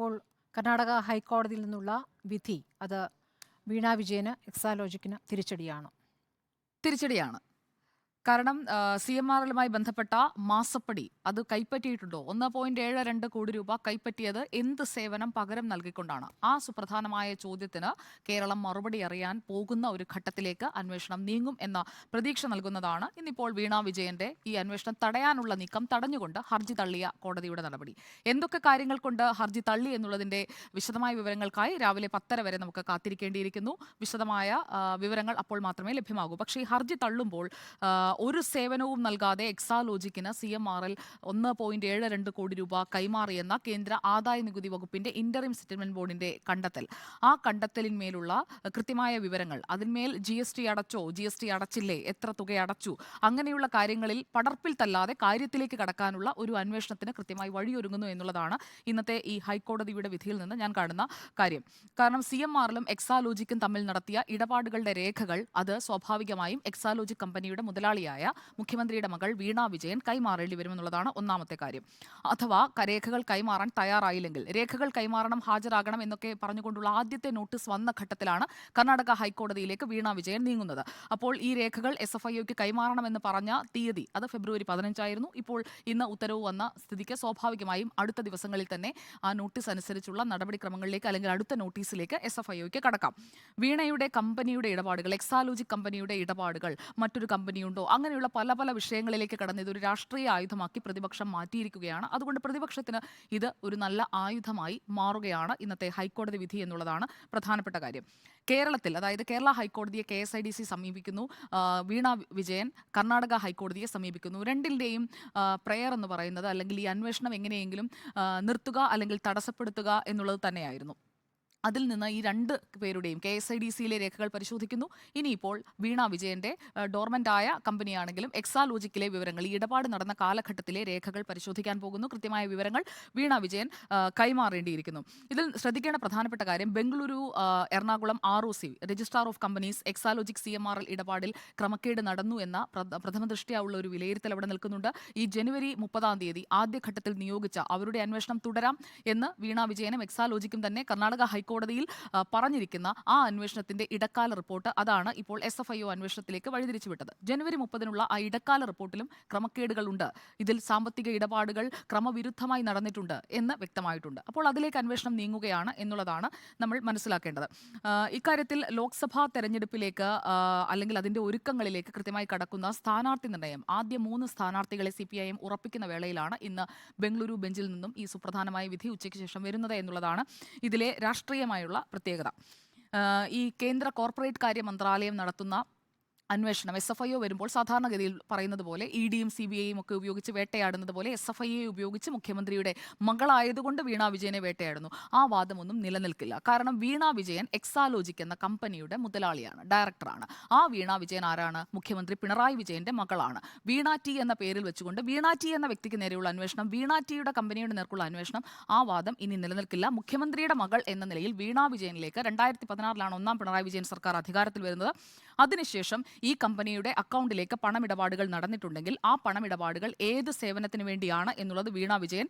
ഇപ്പോൾ കർണാടക ഹൈക്കോടതിയിൽ നിന്നുള്ള വിധി. അത് വീണ വിജയന് എക്സാലോജിക്കിന് തിരിച്ചടിയാണ്. തിരിച്ചടിയാണ്. കാരണം സി എം ആർ എല്ലുമായി ബന്ധപ്പെട്ട മാസപ്പടി അത് കൈപ്പറ്റിയിട്ടുണ്ടോ? ഒന്ന് പോയിന്റ് ഏഴ് രണ്ട് കോടി രൂപ കൈപ്പറ്റിയത് എന്ത് സേവനം പകരം നൽകിക്കൊണ്ടാണ്? ആ സുപ്രധാനമായ ചോദ്യത്തിന് കേരളം മറുപടി അറിയാൻ പോകുന്ന ഒരു ഘട്ടത്തിലേക്ക് അന്വേഷണം നീങ്ങും എന്ന പ്രതീക്ഷ നൽകുന്നതാണ് ഇന്നിപ്പോൾ വീണ വിജയന്റെ ഈ അന്വേഷണം തടയാനുള്ള നീക്കം തടഞ്ഞുകൊണ്ട് ഹർജി തള്ളിയ കോടതിയുടെ നടപടി. എന്തൊക്കെ കാര്യങ്ങൾ കൊണ്ട് ഹർജി തള്ളി എന്നുള്ളതിന്റെ വിശദമായ വിവരങ്ങൾക്കായി രാവിലെ പത്തര വരെ നമുക്ക് കാത്തിരിക്കേണ്ടിയിരിക്കുന്നു. വിശദമായ വിവരങ്ങൾ അപ്പോൾ മാത്രമേ ലഭ്യമാകൂ. പക്ഷേ ഈ ഹർജി തള്ളുമ്പോൾ ഒരു സേവനവും നൽകാതെ എക്സാലോജിക്കിന് സി എം ആർ എൽ ഒന്ന് പോയിന്റ് ഏഴ് രണ്ട് കോടി രൂപ കൈമാറിയെന്ന കേന്ദ്ര ആദായ നികുതി വകുപ്പിന്റെ ഇന്ററിം സെറ്റിൽമെന്റ് ബോർഡിന്റെ കണ്ടെത്തൽ. ആ കണ്ടെത്തലിന്മേലുള്ള കൃത്യമായ വിവരങ്ങൾ അതിന്മേൽ ജി എസ് ടി അടച്ചോ ജി എസ് ടി അടച്ചില്ലേ എത്ര തുക അടച്ചു അങ്ങനെയുള്ള കാര്യങ്ങളിൽ പടർപ്പിൽ തല്ലാതെ കാര്യത്തിലേക്ക് കടക്കാനുള്ള ഒരു അന്വേഷണത്തിന് കൃത്യമായി വഴിയൊരുങ്ങുന്നു എന്നുള്ളതാണ് ഇന്നത്തെ ഈ ഹൈക്കോടതിയുടെ വിധിയിൽ നിന്ന് ഞാൻ കാണുന്ന കാര്യം. കാരണം സി എം ആറിലും എക്സാലോജിക്കും തമ്മിൽ നടത്തിയ ഇടപാടുകളുടെ രേഖകൾ അത് സ്വാഭാവികമായും എക്സാലോജിക് കമ്പനിയുടെ മുതലാളിയായ മുഖ്യമന്ത്രിയുടെ മകൾ വീണ വിജയൻ കൈമാറേണ്ടി വരുമെന്നുള്ളതാണ് ഒന്നാമത്തെ കാര്യം. അഥവാ രേഖകൾ കൈമാറാൻ തയ്യാറായില്ലെങ്കിൽ രേഖകൾ കൈമാറണം ഹാജരാകണം എന്നൊക്കെ പറഞ്ഞുകൊണ്ടുള്ള ആദ്യത്തെ നോട്ടീസ് വന്ന ഘട്ടത്തിലാണ് കർണാടക ഹൈക്കോടതിയിലേക്ക് വീണ വിജയൻ നീങ്ങുന്നത്. അപ്പോൾ ഈ രേഖകൾ എസ് എഫ് ഐഒക്ക് കൈമാറണമെന്ന് പറഞ്ഞ തീയതി അത് ഫെബ്രുവരി പതിനഞ്ചായിരുന്നു. ഇപ്പോൾ ഇന്ന് ഉത്തരവ് വന്ന സ്ഥിതിക്ക് സ്വാഭാവികമായും അടുത്ത ദിവസങ്ങളിൽ തന്നെ ആ നോട്ടീസ് അനുസരിച്ചുള്ള നടപടിക്രമങ്ങളിലേക്ക് അല്ലെങ്കിൽ അടുത്ത നോട്ടീസിലേക്ക് എസ് എഫ് ഐഒക്ക് കടക്കാം. വീണയുടെ കമ്പനിയുടെ ഇടപാടുകൾ എക്സാലോജിക് കമ്പനിയുടെ ഇടപാടുകൾ മറ്റൊരു കമ്പനിയുണ്ടോ അങ്ങനെയുള്ള പല പല വിഷയങ്ങളിലേക്ക് കടന്ന് ഇതൊരു രാഷ്ട്രീയ ആയുധമാക്കി പ്രതിപക്ഷം മാറ്റിയിരിക്കുകയാണ്. അതുകൊണ്ട് പ്രതിപക്ഷത്തിന് ഇത് ഒരു നല്ല ആയുധമായി മാറുകയാണ് ഇന്നത്തെ ഹൈക്കോടതി വിധി എന്നുള്ളതാണ് പ്രധാനപ്പെട്ട കാര്യം. കേരളത്തിൽ അതായത് കേരള ഹൈക്കോടതിയെ K S I D C സമീപിക്കുന്നു വീണ വിജയൻ കർണാടക ഹൈക്കോടതിയെ സമീപിക്കുന്നു. രണ്ടിന്റെയും പ്രയർ എന്ന് പറയുന്നത് അല്ലെങ്കിൽ ഈ അന്വേഷണം എങ്ങനെയെങ്കിലും നിർത്തുക അല്ലെങ്കിൽ തടസ്സപ്പെടുത്തുക എന്നുള്ളത് തന്നെയായിരുന്നു. അതിൽ നിന്ന് ഈ രണ്ട് പേരുടെയും കെ എസ് ഐ ഡി സിയിലെ രേഖകൾ പരിശോധിക്കുന്നു. ഇനിയിപ്പോൾ വീണ വിജയന്റെ ഡോർമെന്റ് ആയ കമ്പനിയാണെങ്കിലും എക്സാലോജിക്കിലെ വിവരങ്ങൾ ഈ ഇടപാട് നടന്ന കാലഘട്ടത്തിലെ രേഖകൾ പരിശോധിക്കാൻ പോകുന്നു. കൃത്യമായ വിവരങ്ങൾ വീണ വിജയൻ കൈമാറേണ്ടിയിരിക്കുന്നു. ഇതിൽ ശ്രദ്ധിക്കേണ്ട പ്രധാനപ്പെട്ട കാര്യം Bengaluru Ernakulam R O C registrar of companies Exalogic C M R L ഇടപാടിൽ ക്രമക്കേട് നടന്നു എന്ന പ്രഥമ ദൃഷ്ടിയുള്ള ഒരു വിലയിരുത്തൽ അവിടെ നിൽക്കുന്നുണ്ട്. ഈ ജനുവരി മുപ്പതാം തീയതി ആദ്യഘട്ടത്തിൽ നിയോഗിച്ച അവരുടെ അന്വേഷണം തുടരാം എന്ന് വീണ വിജയനും എക്സാലോജിക്കും തന്നെ കർണാടക ഹൈക്കോടതിയിൽ പറഞ്ഞിരിക്കുന്ന ആ അന്വേഷണത്തിന്റെ ഇടക്കാല റിപ്പോർട്ട് അതാണ് ഇപ്പോൾ എസ് എഫ് ഐ ഒ അന്വേഷണത്തിലേക്ക് വഴിതിരിച്ചുവിട്ടത്. ജനുവരി മുപ്പതിനുള്ള ആ ഇടക്കാല റിപ്പോർട്ടിലും ക്രമക്കേടുകളുണ്ട്. ഇതിൽ സാമ്പത്തിക ഇടപാടുകൾ ക്രമവിരുദ്ധമായി നടന്നിട്ടുണ്ട് എന്ന് വ്യക്തമായിട്ടുണ്ട്. അപ്പോൾ അതിലേക്ക് അന്വേഷണം നീങ്ങുകയാണ് എന്നുള്ളതാണ് നമ്മൾ മനസ്സിലാക്കേണ്ടത്. ഇക്കാര്യത്തിൽ ലോക്സഭാ തെരഞ്ഞെടുപ്പിലേക്ക് അല്ലെങ്കിൽ അതിന്റെ ഒരുക്കങ്ങളിലേക്ക് കൃത്യമായി കടക്കുന്ന സ്ഥാനാർത്ഥി നിർണയം ആദ്യ മൂന്ന് സ്ഥാനാർത്ഥികളെ സി പി ഐ എം ഉറപ്പിക്കുന്ന വേളയിലാണ് ഇന്ന് ബംഗളൂരു ബെഞ്ചിൽ നിന്നും ഈ സുപ്രധാനമായ വിധി ഉച്ചയ്ക്ക് ശേഷം വരുന്നത് എന്നുള്ളതാണ്. ഇതിലെ രാഷ്ട്രീയമായുള്ള പ്രത്യേകത. ഈ കേന്ദ്ര കോർപ്പറേറ്റ് കാര്യ മന്ത്രാലയം നടത്തുന്ന അന്വേഷണം. എസ് എഫ് ഐ ഒ വരുമ്പോൾ സാധാരണഗതിയിൽ പറയുന്നത് പോലെ ഇ ഡിയും സി ബി ഐയും ഒക്കെ ഉപയോഗിച്ച് വേട്ടയാടുന്നത് പോലെ എസ് എഫ് ഐ എ ഉപയോഗിച്ച് മുഖ്യമന്ത്രിയുടെ മകളായതുകൊണ്ട് വീണ വിജയനെ വേട്ടയാടുന്നു. ആ വാദമൊന്നും നിലനിൽക്കില്ല. കാരണം വീണ വിജയൻ എക്സാലോജിക് എന്ന കമ്പനിയുടെ മുതലാളിയാണ് ഡയറക്ടറാണ്. ആ വീണ വിജയൻ ആരാണ്? മുഖ്യമന്ത്രി പിണറായി വിജയന്റെ മകളാണ്. വീണ ടി എന്ന പേരിൽ വെച്ചുകൊണ്ട് വീണ ടി എന്ന വ്യക്തിക്ക് നേരെയുള്ള അന്വേഷണം വീണ ടിയുടെ കമ്പനിയുടെ നേർക്കുള്ള അന്വേഷണം ആ വാദം ഇനി നിലനിൽക്കില്ല. മുഖ്യമന്ത്രിയുടെ മകൾ എന്ന നിലയിൽ വീണ വിജയനിലേക്ക് രണ്ടായിരത്തി പതിനാറിലാണ് ഒന്നാം പിണറായി വിജയൻ സർക്കാർ അധികാരത്തിൽ വരുന്നത്. അതിനുശേഷം ഈ കമ്പനിയുടെ അക്കൗണ്ടിലേക്ക് പണമിടപാടുകൾ നടന്നിട്ടുണ്ടെങ്കിൽ ആ പണമിടപാടുകൾ ഏത് സേവനത്തിന് വേണ്ടിയാണ് എന്നുള്ളത് വീണ വിജയൻ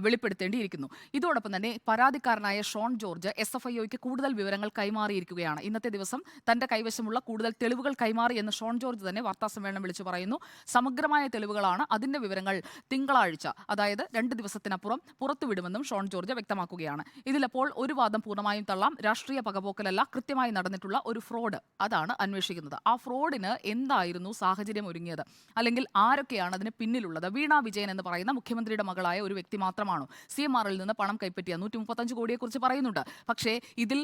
വെളിപ്പെടുത്തേണ്ടിയിരിക്കുന്നു. ഇതോടൊപ്പം തന്നെ പരാതിക്കാരനായ ഷോൺ ജോർജ് എസ് എഫ് ഐഒയ്ക്ക് കൂടുതൽ വിവരങ്ങൾ കൈമാറിയിരിക്കുകയാണ്. ഇന്നത്തെ ദിവസം തന്റെ കൈവശമുള്ള കൂടുതൽ തെളിവുകൾ കൈമാറി എന്ന് ഷോൺ ജോർജ് തന്നെ വാർത്താസമ്മേളനം വിളിച്ചു പറയുന്നു. സമഗ്രമായ തെളിവുകളാണ് അതിന്റെ വിവരങ്ങൾ തിങ്കളാഴ്ച അതായത് രണ്ട് ദിവസത്തിനപ്പുറം പുറത്തുവിടുമെന്നും ഷോൺ ജോർജ് വ്യക്തമാക്കുകയാണ്. ഇതിലപ്പോൾ ഒരു വാദം പൂർണമായും തള്ളാം. രാഷ്ട്രീയ പകപോക്കലല്ല കൃത്യമായി നടന്നിട്ടുള്ള ഒരു ഫ്രോഡ് അതാണ് അന്വേഷിക്കുന്നത്. ആ ഫ്രോഡിന് എന്തായിരുന്നു സാഹചര്യം ഒരുങ്ങിയത്? അല്ലെങ്കിൽ ആരൊക്കെയാണ് അതിന് പിന്നിലുള്ളത്? വീണ വിജയൻ എന്ന് പറയുന്ന മുഖ്യമന്ത്രിയുടെ മകളായ ഒരു വ്യക്തി മാത്രമാണോ സി എം ആറിൽ നിന്ന് പണം കൈപ്പറ്റിയ? നൂറ്റി മുപ്പത്തഞ്ച് കോടിയെക്കുറിച്ച് പറയുന്നുണ്ട്. പക്ഷേ ഇതിൽ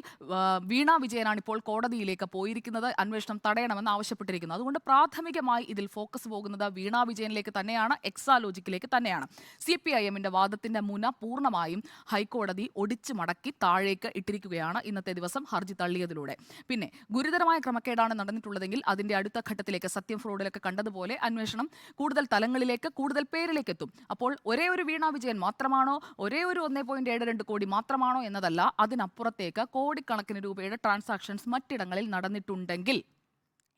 വീണ വിജയനാണ് ഇപ്പോൾ കോടതിയിലേക്ക് പോയിരിക്കുന്നത്. അന്വേഷണം തടയണമെന്ന് ആവശ്യപ്പെട്ടിരിക്കുന്നു. അതുകൊണ്ട് പ്രാഥമികമായി ഇതിൽ ഫോക്കസ് പോകുന്നത് വീണ വിജയനിലേക്ക് തന്നെയാണ് എക്സാലോജിക്കിലേക്ക് തന്നെയാണ്. സി പി ഐ എമ്മിന്റെ വാദത്തിന്റെ മുന പൂർണമായും ഹൈക്കോടതി ഒടിച്ചു മടക്കി താഴേക്ക് ഇട്ടിരിക്കുകയാണ് ഇന്നത്തെ ദിവസം ഹർജി തള്ളിയതിലൂടെ. പിന്നെ ഗുരുതരമായ ക്രമക്കേടാണ് നടന്നിട്ടുള്ളതെങ്കിൽ അതിന്റെ അടുത്ത ഘട്ടത്തിലേക്ക് സത്യം ഫ്രോഡിലൊക്കെ കണ്ടതുപോലെ അന്വേഷണം കൂടുതൽ തലങ്ങളിലേക്ക് കൂടുതൽ പേരിലേക്ക് എത്തും അപ്പോൾ ഒരേ ഒരു വീണ വിജയൻ മാത്രമാണോ ഒരേ ഒരു ഒന്നേ പോയിന്റ് ഏഴ് രണ്ട് കോടി മാത്രമാണോ എന്നതല്ല അതിനപ്പുറത്തേക്ക് കോടിക്കണക്കിന് രൂപയുടെ ട്രാൻസാക്ഷൻസ് മറ്റിടങ്ങളിൽ നടന്നിട്ടുണ്ടെങ്കിൽ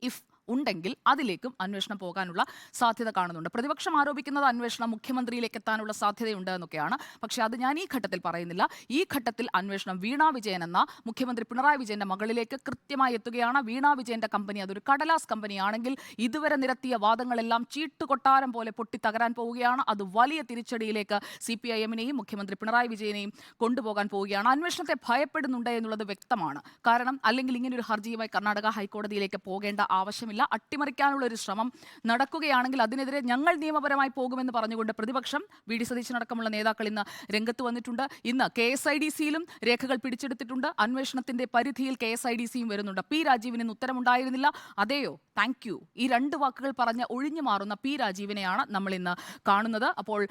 ഇഫ് ഉണ്ടെങ്കിൽ അതിലേക്കും അന്വേഷണം പോകാനുള്ള സാധ്യത കാണുന്നുണ്ട്. പ്രതിപക്ഷം ആരോപിക്കുന്നത് അന്വേഷണം മുഖ്യമന്ത്രിയിലേക്ക് എത്താനുള്ള സാധ്യതയുണ്ട് എന്നൊക്കെയാണ്. പക്ഷേ അത് ഞാൻ ഈ ഘട്ടത്തിൽ പറയുന്നില്ല. ഈ ഘട്ടത്തിൽ അന്വേഷണം വീണ വിജയൻ എന്ന മുഖ്യമന്ത്രി പിണറായി വിജയന്റെ മകളിലേക്ക് കൃത്യമായി എത്തുകയാണ്. വീണ വിജയന്റെ കമ്പനി അതൊരു കടലാസ് കമ്പനിയാണെങ്കിൽ ഇതുവരെ നിരത്തിയ വാദങ്ങളെല്ലാം ചീട്ടുകൊട്ടാരം പോലെ പൊട്ടി തകരാൻ പോവുകയാണ്. അത് വലിയ തിരിച്ചടിയിലേക്ക് സി പി ഐ എമ്മിനെയും മുഖ്യമന്ത്രി പിണറായി വിജയനെയും കൊണ്ടുപോകാൻ പോവുകയാണ്. അന്വേഷണത്തെ ഭയപ്പെടുന്നുണ്ട് എന്നുള്ളത് വ്യക്തമാണ്. കാരണം അല്ലെങ്കിൽ ഇങ്ങനെ ഒരു ഹർജിയുമായി കർണാടക ഹൈക്കോടതിയിലേക്ക് പോകേണ്ട ആവശ്യമില്ല. അട്ടിമറിക്കാനുള്ള ഒരു ശ്രമം നടക്കുകയാണെങ്കിൽ അതിനെതിരെ ഞങ്ങൾ നിയമപരമായി പോകുമെന്ന് പറഞ്ഞുകൊണ്ട് പ്രതിപക്ഷം വി ഡി സതീശനടക്കമുള്ള നേതാക്കൾ ഇന്ന് രംഗത്ത് വന്നിട്ടുണ്ട്. ഇന്ന് കെ എസ് ഐ ഡി സിയിലും രേഖകൾ പിടിച്ചെടുത്തിട്ടുണ്ട്. അന്വേഷണത്തിന്റെ പരിധിയിൽ കെ എസ് ഐ ഡി സിയും വരുന്നുണ്ട്. പി രാജീവിന് ഉത്തരമുണ്ടായിരുന്നില്ല. അതെയോ? Thank you. ഈ രണ്ട് വാക്കുകൾ പറഞ്ഞ് ഒഴിഞ്ഞു മാറുന്ന പി രാജീവിനെയാണ് നമ്മൾ ഇന്ന് കാണുന്നത്. അപ്പോൾ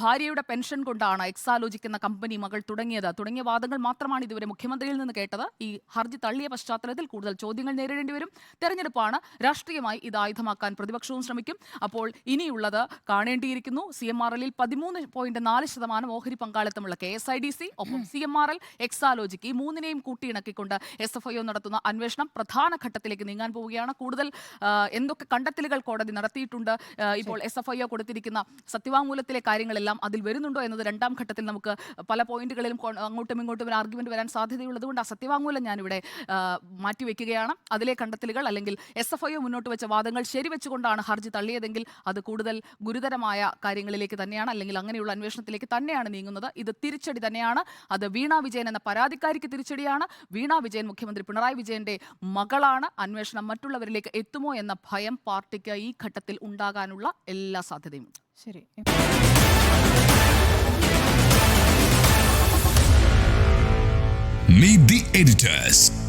ഭാര്യയുടെ പെൻഷൻ കൊണ്ടാണ് എക്സാലോജിക് എന്ന കമ്പനി മകൾ തുടങ്ങിയത്. തുടങ്ങിയ വാദങ്ങൾ മാത്രമാണ് ഇതുവരെ മുഖ്യമന്ത്രിയിൽ നിന്ന് കേട്ടത്. ഈ ഹർജി തള്ളിയ പശ്ചാത്തലത്തിൽ കൂടുതൽ ചോദ്യങ്ങൾ നേരിടേണ്ടി വരും. തെരഞ്ഞെടുപ്പാണ് രാഷ്ട്രീയമായി ഇത് ആയുധമാക്കാൻ പ്രതിപക്ഷവും ശ്രമിക്കും. അപ്പോൾ ഇനിയുള്ളത് കാണേണ്ടിയിരിക്കുന്നു. സി എം ആർ എല്ലിൽ പതിമൂന്ന് പോയിന്റ് നാല് ശതമാനം ഓഹരി പങ്കാളിത്തമുള്ള K S I D C ഒപ്പം C M R L Exalogic ഈ മൂന്നിനെയും കൂട്ടിയിണക്കിക്കൊണ്ട് എസ് എഫ് ഐ ഒ നടത്തുന്ന അന്വേഷണം പ്രധാന ഘട്ടത്തിലേക്ക് നീങ്ങാൻ പോവുകയാണ്. കൂടുതൽ എന്തൊക്കെ കണ്ടെത്തലുകൾ കോടതി നടത്തിയിട്ടുണ്ട്? ഇപ്പോൾ എസ് എഫ് ഐ ഒ കൊടുത്തിരിക്കുന്ന സത്യവാങ്മൂലത്തിലെ കാര്യങ്ങളെല്ലാം അതിൽ വരുന്നുണ്ടോ എന്നത് രണ്ടാം ഘട്ടത്തിൽ നമുക്ക് പല പോയിന്റുകളിലും അങ്ങോട്ടും ഇങ്ങോട്ടും ഒരു ആർഗ്യുമെന്റ് വരാൻ സാധ്യതയുള്ളതുകൊണ്ട് ആ സത്യവാങ്മൂലം ഞാനിവിടെ മാറ്റിവെക്കുകയാണ്. അതിലെ കണ്ടെത്തലുകൾ അല്ലെങ്കിൽ എസ് എഫ് ഐ മുന്നോട്ട് വെച്ച വാദങ്ങൾ ശരിവെച്ചുകൊണ്ടാണ് ഹർജി തള്ളിയതെങ്കിൽ അത് കൂടുതൽ ഗുരുതരമായ കാര്യങ്ങളിലേക്ക് തന്നെയാണ് അല്ലെങ്കിൽ അങ്ങനെയുള്ള അന്വേഷണത്തിലേക്ക് തന്നെയാണ് നീങ്ങുന്നത്. ഇത് തിരിച്ചടി തന്നെയാണ്. അത് വീണ വിജയൻ എന്ന പരാതിക്കാരിക്ക് തിരിച്ചടിയാണ്. വീണ വിജയൻ മുഖ്യമന്ത്രി പിണറായി വിജയന്റെ മകളാണ്. അന്വേഷണം മറ്റുള്ളവരിലേക്ക് എത്തുമോ എന്ന ഭയം പാർട്ടിക്ക് ഈ ഘട്ടത്തിൽ ഉണ്ടാകാനുള്ള എല്ലാ സാധ്യതയും ശരി. Meet the editors.